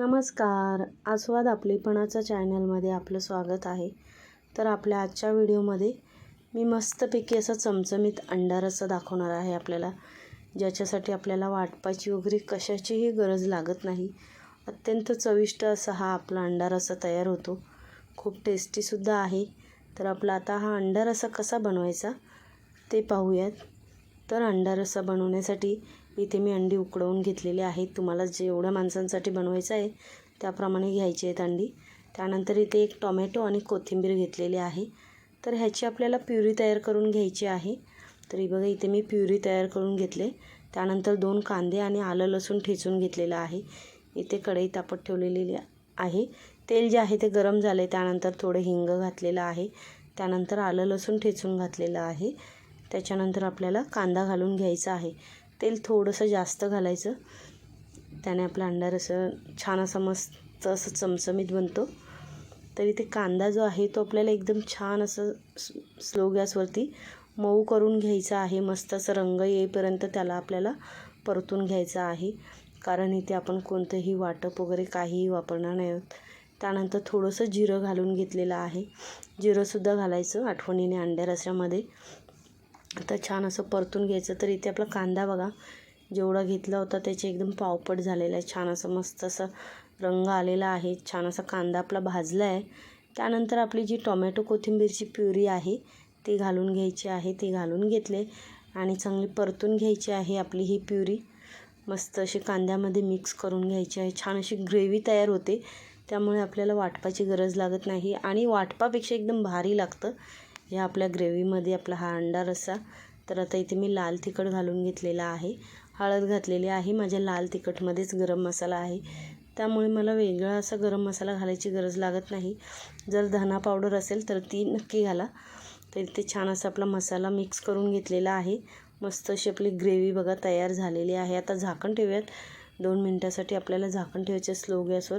नमस्कार. आस्वाद आपलेपणाच्या चॅनलमध्ये आपलं स्वागत आहे. तर आपल्या आजच्या व्हिडिओमध्ये मी मस्तपैकी असं चमचमीत अंडा रस्सा दाखवणार आहे आपल्याला ज्याच्यासाठी आपल्याला वाटपाची वगैरे कशाचीही गरज लागत नाही. अत्यंत चविष्ट असा हा आपला अंडा रस्सा तयार होतो. खूप टेस्टीसुद्धा आहे. तर आपला आता हा अंडा रस्सा कसा बनवायचा ते पाहूयात. तर अंडा रस्सा बनवण्यासाठी इथे मी अंडी उकडवून घेतलेली आहेत. तुम्हाला जेवढ्या माणसांसाठी बनवायचं आहे त्याप्रमाणे घ्यायची आहेत अंडी. त्यानंतर इथे एक टोमॅटो आणि कोथिंबीर घेतलेली आहे. तर ह्याची आपल्याला प्युरी तयार करून घ्यायची आहे. तरी बघा इथे मी प्युरी तयार करून घेतले. त्यानंतर दोन कांदे आणि आलं लसूण ठेचून घेतलेलं आहे. इथे कढई तापत ठेवलेली आहे. तेल जे आहे ते गरम झाले त्यानंतर थोडं हिंग घातलेलं आहे. त्यानंतर आलं लसूण ठेचून घातलेलं आहे. त्याच्यानंतर आपल्याला कांदा घालून घ्यायचा आहे. तेल थोडंसं जास्त घालायचं. त्याने आपला अंडा रसं छान असा मस्त असं चमचमीत बनतो. तर इथे कांदा जो आहे तो आपल्याला एकदम छान असं स्लो गॅसवरती मऊ करून घ्यायचा आहे. मस्त असं रंग येईपर्यंत त्याला आपल्याला परतून घ्यायचा आहे. कारण इथे आपण कोणतंही वाटप वगैरे काहीही वापरणार नाही आहोत. त्यानंतर थोडंसं जिरं घालून घेतलेलं आहे. जिरंसुद्धा घालायचं. आठवणीने अंड्या रस्यामध्ये आता छान असं परतून घ्यायचं. तर इथे आपला कांदा बघा जेवढा घेतला होता त्याचे एकदम पावपट झालेला आहे. छान असं मस्त असं रंग आलेला आहे. छान असा कांदा आपला भाजला आहे. त्यानंतर आपली जी टोमॅटो कोथिंबीरची प्युरी आहे ती घालून घ्यायची आहे. ती घालून घेतले आणि चांगली परतून घ्यायची आहे आपली ही प्युरी. मस्त अशी कांद्यामध्ये मिक्स करून घ्यायची आहे. छान अशी ग्रेव्ही तयार होते. त्यामुळे आपल्याला वाटपाची गरज लागत नाही आणि वाटपापेक्षा एकदम भारी लागतं. या आपल्या ग्रेव्हीमध्ये आपला हा अंडा रस्सा. तर आता इथे मी लाल तिखट घालून घेतलेला आहे. हळद घातलेली आहे. माझ्या लाल तिखटमध्येच गरम मसाला आहे. त्यामुळे मला वेगळा असा गरम मसाला घालायची गरज लागत नाही. जर धना पावडर असेल तर ती नक्की घाला. तर इथे छान असा आपला मसाला मिक्स करून घेतलेला आहे. मस्त अशी आपली ग्रेव्ही बघा तयार झालेली आहे. आता झाकण ठेवूयात. दोन मिनटासाठी आपल्याला झाकण ठेवायचे स्लो गॅसवर.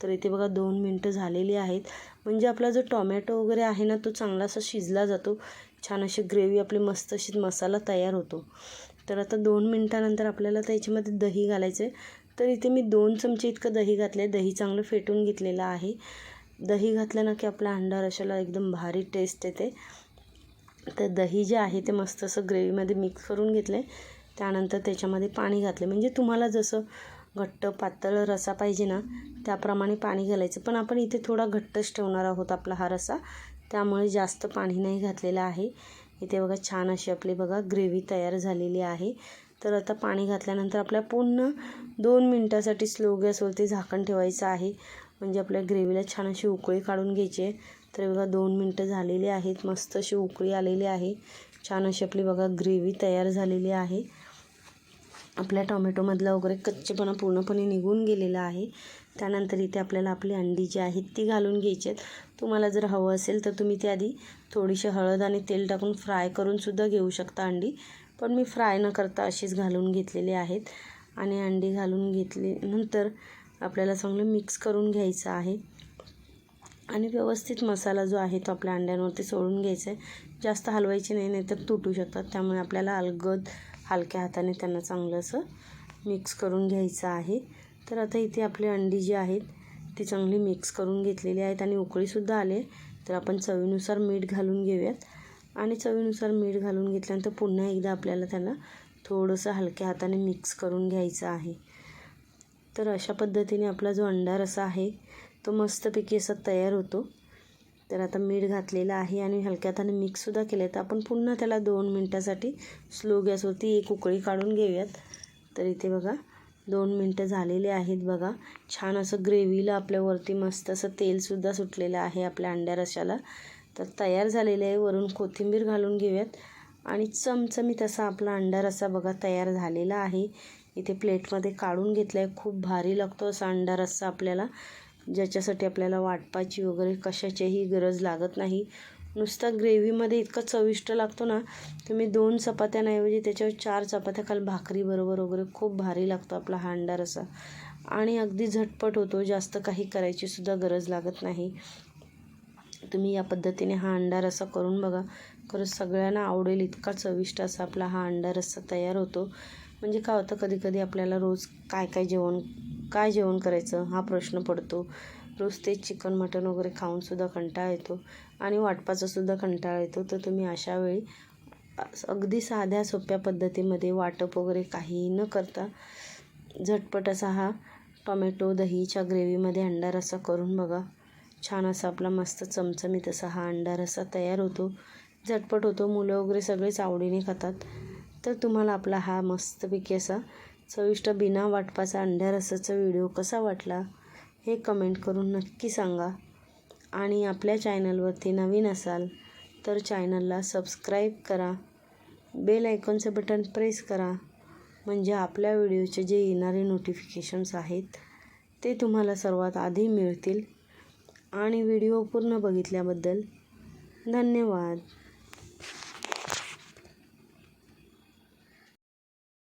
तर इथे बघा दोन मिनटं झालेली आहेत. म्हणजे आपला जो टॉमॅटो वगैरे आहे ना तो चांगला असा शिजला जातो. छान अशी ग्रेव्ही आपली मस्त अशी मसाला तयार होतो. तर आता दोन मिनटानंतर आपल्याला त्याच्यामध्ये दही घालायचं आहे तर इथे मी दोन चमचे इतकं दही घातले दही चांगलं फेटून घेतलेलं आहे. दही घातलं ना की आपल्या अंडा रशाला एकदम भारी टेस्ट येते. तर दही जे आहे ते मस्त असं ग्रेव्हीमध्ये मिक्स करून घेतलं आहे त्यानंतर त्याच्यामध्ये पाणी घातले म्हणजे तुम्हाला जसं घट्ट पातळ रसा पाहिजे ना त्याप्रमाणे पाणी घालायचं. पण आपण इथे थोडा घट्टच ठेवणार आहोत आपला हा रसा. त्यामुळे जास्त पाणी नाही घातलेलं आहे. इथे बघा छान अशी आपली बघा ग्रेव्ही तयार झालेली आहे. तर आता पाणी घातल्यानंतर आपल्या पूर्ण दोन मिनटासाठी स्लो गॅसवरती झाकण ठेवायचं आहे. म्हणजे आपल्या ग्रेव्हीला छान अशी उकळी काढून घ्यायची आहे. तर बघा दोन मिनटं झालेली आहेत. मस्त अशी उकळी आलेली आहे. छान अशी आपली बघा ग्रेव्ही तयार झालेली आहे. आपल्या टोमॅटोमधला वगैरे कच्चेपणा पूर्णपणे निघून गेलेला आहे. त्यानंतर इथे आपल्याला आपली अंडी जी आहेत ती घालून घ्यायची आहेत. तुम्हाला जर हवं असेल तर तुम्ही ते आधी थोडीशी हळद आणि तेल टाकून फ्राय करूनसुद्धा घेऊ शकता अंडी. पण मी फ्राय न करता अशीच घालून घेतलेली आहेत. आणि अंडी घालून घेतली नंतर आपल्याला चांगलं मिक्स करून घ्यायचं आहे. आणि व्यवस्थित मसाला जो आहे तो आपल्या अंड्यांवरती सोडून घ्यायचा आहे. जास्त हलवायची नाही नाही तर तुटू शकतात. त्यामुळे आपल्याला अलगद हलक्या हाताने त्यांना चांगलं असं मिक्स करून घ्यायचं आहे. तर आता इथे आपली अंडी जी आहेत ती चांगली मिक्स करून घेतलेली आहेत आणि उकळीसुद्धा आले तर आपण चवीनुसार मीठ घालून घेऊयात. आणि चवीनुसार मीठ घालून घेतल्यानंतर पुन्हा एकदा आपल्याला त्यांना थोडंसं हलक्या हाताने मिक्स करून घ्यायचं आहे. तर अशा पद्धतीने आपला जो अंडा रसा आहे तो मस्तपैकी असा तयार होतो. तर आता मीठ घातलेलं आहे आणि हलक्या हाताने मिक्ससुद्धा केलं आहे तर आपण पुन्हा त्याला दोन मिनटासाठी स्लो गॅसवरती एक उकळी काढून घेऊयात. तर इथे बघा दोन मिनटं झालेले आहेत बघा. छान असं ग्रेव्हीला आपल्यावरती मस्त असं तेलसुद्धा सुटलेलं आहे आपल्या अंड्या रशाला तर तयार झालेलं आहे. वरून कोथिंबीर घालून घेऊयात. आणि चमचमीत असा आपला अंडा रस्सा बघा तयार झालेला आहे. इथे प्लेटमध्ये काढून घेतला आहे खूप भारी लागतो असा अंडा रस्सा आपल्याला. ज्याच्यासाठी आपल्याला वाटपाची वगैरे कशाचीही गरज लागत नाही. नुसता ग्रेव्हीमध्ये इतका चविष्ट लागतो ना तुम्ही दोन चपात्यांऐवजी त्याच्यावर चार चपात्या खाल भाकरीबरोबर वगैरे खूप भारी लागतो आपला हा अंडा रसा आणि अगदी झटपट होतो जास्त काही करायचीसुद्धा गरज लागत नाही. तुम्ही या पद्धतीने हा अंडा रसा करून बघा. खरंच सगळ्यांना आवडेल इतका चविष्ट असा आपला हा अंडा रस्सा तयार होतो. म्हणजे काय होतं कधी कधी आपल्याला रोज काय काय जेवण काय जेवण करायचं हा प्रश्न पडतो. रोज तेच चिकन मटण वगैरे खाऊनसुद्धा कंटाळा येतो आणि वाटपाचासुद्धा कंटाळा येतो. तर तुम्ही अशा वेळी अगदी साध्या सोप्या पद्धतीमध्ये वाटप वगैरे काहीही न करता झटपट असा हा टॉमॅटो दहीच्या ग्रेव्हीमध्ये अंडा रस्सा करून बघा. छान असा आपला मस्त चमचमीत असा हा अंडा रस्सा तयार होतो. झटपट होतो. मुलं वगैरे सगळेच आवडीने खातात. तर तुम्हाला आपला हा मस्तपैकी असा चविष्ट बिना वाटपाचा अंड्या रसाचा व्हिडिओ कसा वाटला हे कमेंट करून नक्की सांगा. आणि आपल्या चॅनलवरती नवीन असाल तर चॅनलला सबस्क्राईब करा. बेल आयकॉनचं बटन प्रेस करा. म्हणजे आपल्या व्हिडिओचे जे येणारे नोटिफिकेशन्स आहेत ते तुम्हाला सर्वात आधी मिळतील. आणि व्हिडिओ पूर्ण बघितल्याबद्दल धन्यवाद.